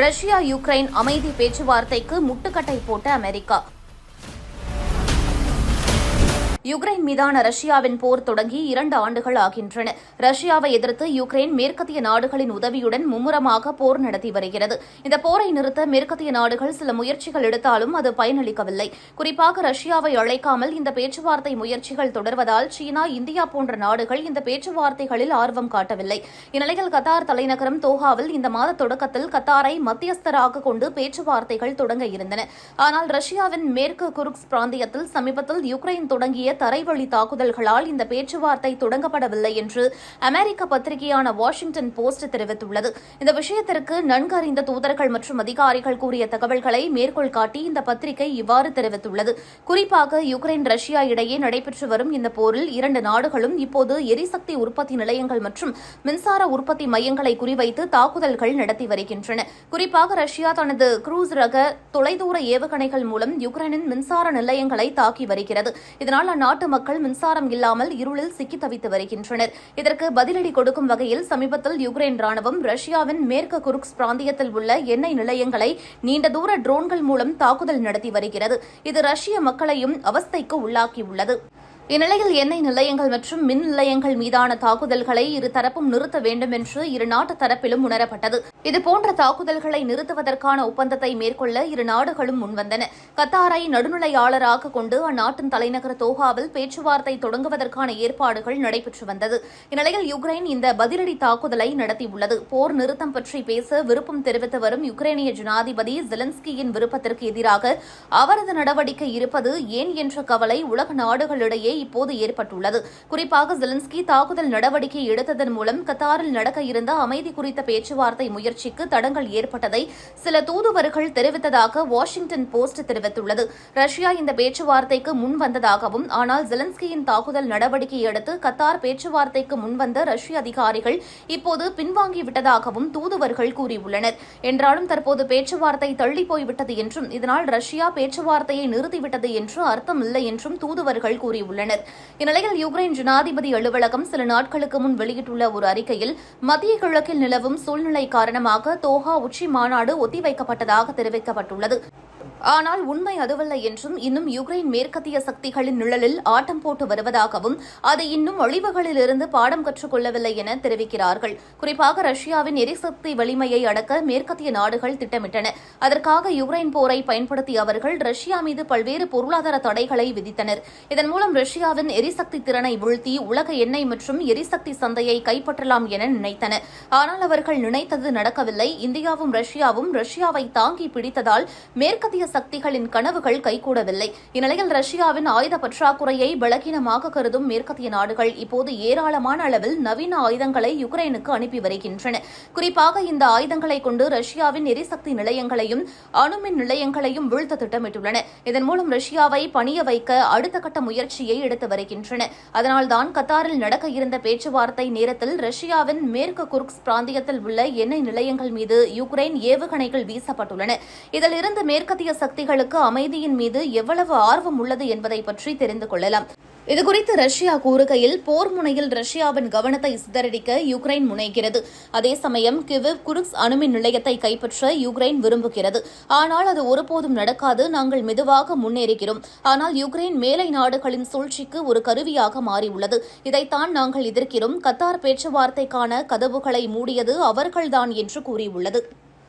Russia Ukraine அமைதி பேச்சுவார்த்தைக்கு முட்டுக்கட்டை போட்ட அமெரிக்கா. யுக்ரைன் மீதான ரஷ்யாவின் போர் தொடங்கி இரண்டு ஆண்டுகள் ஆகின்றன. ரஷ்யாவை எதிர்த்து யுக்ரைன் மேற்கத்திய நாடுகளின் உதவியுடன் மும்முரமாக போர் நடத்தி வருகிறது. இந்த போரை நிறுத்த மேற்கத்திய நாடுகள் சில முயற்சிகள் எடுத்தாலும் அது பயனளிக்கவில்லை. குறிப்பாக ரஷ்யாவை அழைக்காமல் இந்த பேச்சுவார்த்தை முயற்சிகள் தொடர்வதால் சீனா இந்தியா போன்ற நாடுகள் இந்த பேச்சுவார்த்தைகளில் ஆர்வம் காட்டவில்லை. இந்நிலையில் கத்தார் தலைநகரம் தோஹாவில் இந்த மாத தொடக்கத்தில் கத்தாரை மத்தியஸ்தராக கொண்டு பேச்சுவார்த்தைகள் தொடங்க இருந்தன. ஆனால் ரஷ்யாவின் மேற்கு குருக்ஸ் பிராந்தியத்தில் சமீபத்தில் யுக்ரைன் தொடங்கிய தரைவழி தாக்குதல்களால் இந்த பேச்சுவார்த்தை தொடங்கப்படவில்லை என்று அமெரிக்க பத்திரிகையான வாஷிங்டன் போஸ்ட் தெரிவித்துள்ளது. இந்த விஷயத்திற்கு நன்கறிந்த தூதர்கள் மற்றும் அதிகாரிகள் கூறிய தகவல்களை மேற்கோள் காட்டி இந்த பத்திரிகை இவ்வாறு தெரிவித்துள்ளது. குறிப்பாக யுக்ரைன் ரஷ்யா இடையே நடைபெற்று வரும் இந்த போரில் இரண்டு நாடுகளும் இப்போது எரிசக்தி உற்பத்தி நிலையங்கள் மற்றும் மின்சார உற்பத்தி மையங்களை குறிவைத்து தாக்குதல்கள் நடத்தி வருகின்றன. குறிப்பாக ரஷ்யா தனது குரூஸ் ரக தொலைதூர ஏவுகணைகள் மூலம் யுக்ரைனின் மின்சார நிலையங்களை தாக்கி வருகிறது. இதனால் நாட்டு மக்கள் மின்சாரம் இல்லாமல் இருளில் சிக்கி தவித்து வருகின்றனர். இதற்கு பதிலடி கொடுக்கும் வகையில் சமீபத்தில் யுக்ரைன் ராணுவம் ரஷ்யாவின் மேற்கு குருக்ஸ் பிராந்தியத்தில் உள்ள எண்ணெய் நிலையங்களை நீண்ட தூர ட்ரோன்கள் மூலம் தாக்குதல் நடத்தி வருகிறது. இது ரஷ்ய மக்களையும் அவஸ்தைக்கு உள்ளாக்கியுள்ளது. இந்நிலையில் எண்ணெய் நிலையங்கள் மற்றும் மின் நிலையங்கள் மீதான தாக்குதல்களை இரு தரப்பும் நிறுத்த வேண்டும் என்று இரு நாட்டு தரப்பிலும் உணரப்பட்டது. இதுபோன்ற தாக்குதல்களை நிறுத்துவதற்கான ஒப்பந்தத்தை மேற்கொள்ள இரு நாடுகளும் முன்வந்தன. கத்தாரை நடுநிலையாளராக கொண்டு அந்நாட்டின் தலைநகர் தோஹாவில் பேச்சுவார்த்தை தொடங்குவதற்கான ஏற்பாடுகள் நடைபெற்று வந்தது. இந்நிலையில் யுக்ரைன் இந்த பதிலடி தாக்குதலை நடத்தியுள்ளது. போர் நிறுத்தம் பற்றி பேச விருப்பம் தெரிவித்து வரும் யுக்ரைனிய ஜனாதிபதி ஜெலன்ஸ்கியின் விருப்பத்திற்கு எதிராக அவரது நடவடிக்கை இருப்பது ஏன் என்ற கவலை உலக நாடுகளிடையே இப்போது ஏற்பட்டுள்ளது. குறிப்பாக ஜெலன்ஸ்கி தாக்குதல் நடவடிக்கை எடுத்ததன் மூலம் கத்தாரில் நடக்க இருந்த அமைதி குறித்த பேச்சுவார்த்தை முயற்சிக்கு தடங்கள் ஏற்பட்டதை சில தூதுவர்கள் தெரிவித்ததாக வாஷிங்டன் போஸ்ட் தெரிவித்துள்ளது. ரஷ்யா இந்த பேச்சுவார்த்தைக்கு முன் வந்ததாகவும் ஆனால் ஜெலன்ஸ்கியின் தாக்குதல் நடவடிக்கையை அடுத்து கத்தார் பேச்சுவார்த்தைக்கு முன்வந்த ரஷ்ய அதிகாரிகள் இப்போது பின்வாங்கிவிட்டதாகவும் தூதுவர்கள் கூறியுள்ளனர். என்றாலும் தற்போது பேச்சுவார்த்தை தள்ளி போய்விட்டது என்றும் இதனால் ரஷ்யா பேச்சுவார்த்தையை நிறுத்திவிட்டது என்று அர்த்தமில்லை என்றும் தூதுவர்கள் கூறியுள்ளனர். உள்ளனர். இந்நிலையில் யுக்ரைன் ஜனாதிபதி அலுவலகம் சில நாட்களுக்கு முன் வெளியிட்டுள்ள ஒரு அறிக்கையில் மத்திய கிழக்கில் நிலவும் சூழ்நிலை காரணமாக தோஹா உச்சி மாநாடு ஒத்திவைக்கப்பட்டதாக தெரிவிக்கப்பட்டுள்ளது. ஆனால் உண்மை அதுவல்ல என்றும் இன்னும் யுக்ரைன் மேற்கத்திய சக்திகளின் நிழலில் ஆட்டம் போட்டு வருவதாகவும் அதை இன்னும் அழிவுகளிலிருந்து பாடம் கற்றுக்கொள்ளவில்லை என தெரிவிக்கிறார்கள். குறிப்பாக ரஷ்யாவின் எரிசக்தி வலிமையை அடக்க மேற்கத்திய நாடுகள் திட்டமிட்டன. அதற்காக யுக்ரைன் போரை பயன்படுத்திய அவர்கள் ரஷ்யா மீது பல்வேறு பொருளாதார தடைகளை விதித்தனர். இதன் மூலம் ரஷ்யாவின் எரிசக்தி திறனை வீழ்த்தி உலக எண்ணெய் மற்றும் எரிசக்தி சந்தையை கைப்பற்றலாம் என நினைத்தனர். ஆனால் அவர்கள் நினைத்தது நடக்கவில்லை. இந்தியாவும் ரஷ்யாவும் ரஷ்யாவை தாங்கி பிடித்ததால் மேற்கத்திய சக்திகளின் கனவுகள் கைகூடவில்லை. இந்நிலையில் ரஷ்யாவின் ஆயுத பற்றாக்குறையை பலகீனமாக கருதும் மேற்கத்திய நாடுகள் இப்போது ஏராளமான அளவில் நவீன ஆயுதங்களை யுக்ரைனுக்கு அனுப்பி வருகின்றன. குறிப்பாக இந்த ஆயுதங்களை கொண்டு ரஷ்யாவின் எரிசக்தி நிலையங்களையும் அணுமின் நிலையங்களையும் வீழ்த்த திட்டமிட்டுள்ளன. இதன் மூலம் ரஷ்யாவை பணிய வைக்க அடுத்த கட்ட முயற்சியை எடுத்து வருகின்றன. அதனால்தான் கத்தாரில் நடக்க இருந்த பேச்சுவார்த்தை நேரத்தில் ரஷ்யாவின் மேற்கு குர்க்ஸ் பிராந்தியத்தில் உள்ள எண்ணெய் நிலையங்கள் மீது யுக்ரைன் ஏவுகணைகள் வீசப்பட்டுள்ளன. இதிலிருந்து மேற்கத்திய சக்திகளுக்கு அமைதியின் மீது எவ்வளவு ஆர்வம் உள்ளது என்பதை பற்றி தெரிந்து கொள்ளலாம். இதுகுறித்து ரஷ்யா கூறுகையில் போர் முனையில் ரஷ்யாவின் கவனத்தை சிதறடிக்க யுக்ரைன் முனைகிறது. அதே சமயம் கிவிவ் குருக்ஸ் அணுமின் நிலையத்தை கைப்பற்ற யுக்ரைன் விரும்புகிறது. ஆனால் அது ஒருபோதும் நடக்காது. நாங்கள் மெதுவாக முன்னேறுகிறோம். ஆனால் யுக்ரைன் மேலை நாடுகளின் சூழ்ச்சிக்கு ஒரு கருவியாக மாறியுள்ளது. இதைத்தான் நாங்கள் எதிர்க்கிறோம். கத்தார் பேச்சுவார்த்தைக்கான கதவுகளை மூடியது அவர்கள்தான் என்று கூறியுள்ளது.